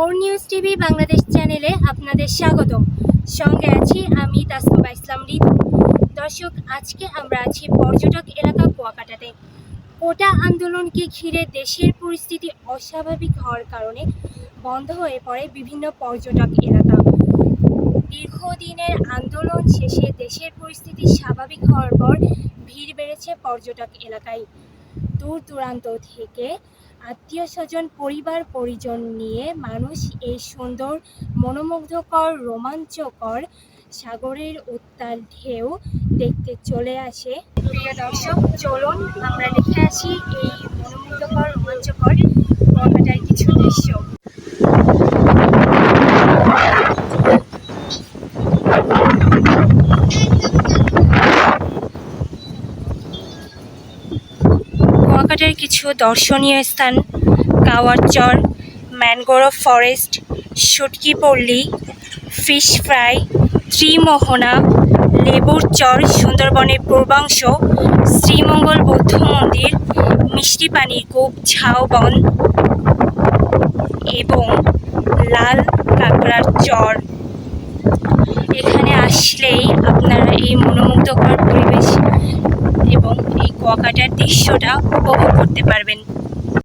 Four news TV Bangladesh চ্যানেলে আপনাদের স্বাগত সঙ্গে আছি আমি তাসনুবা ইসলাম ঋতু দর্শক, আজকে আমরা আছি পর্যটক এলাকা কুয়াকাটাতে। কোটা আন্দোলনকে ঘিরে দেশের পরিস্থিতি অস্বাভাবিক হওয়ার কারণে বন্ধ হয়ে পড়ে বিভিন্ন পর্যটক এলাকা। দীর্ঘদিনের আন্দোলন শেষে দেশের পরিস্থিতি স্বাভাবিক হওয়ার পর ভিড় বেড়েছে পর্যটক এলাকায়। দূর দূরান্ত থেকে আত্মীয় স্বজন পরিবার, পরিজন নিয়ে মানুষ এই সুন্দর, মনোমুগ্ধকর, রোমাঞ্চকর সাগরের উত্তাল ঢেউ দেখতে চলে আসে। প্রিয় দর্শক, চলুন আমরা দেখে আসি এই মনোমুগ্ধকর, রোমাঞ্চকর কুয়াকাটার কিছু দৃশ্য। কুয়াকাটার কিছু দর্শনীয় স্থান, কাওয়ার চর, ম্যানগ্রোভ ফরেস্ট, শুটকি পল্লী, ফিশ ফ্রাই, ত্রিমোহনা, লেবুর চর, সুন্দরবনের পূর্বাংশ, শ্রীমঙ্গল বৌদ্ধ মন্দির, মিষ্টি পানির কূপ ঝাউবন এবং লাল কাঁকড়ার চর। এখানে আসলেই আপনারা এই মনোমুগ্ধকর পরিবেশ কুয়াকাটার দৃশ্যটা উপভোগ করতে পারবেন।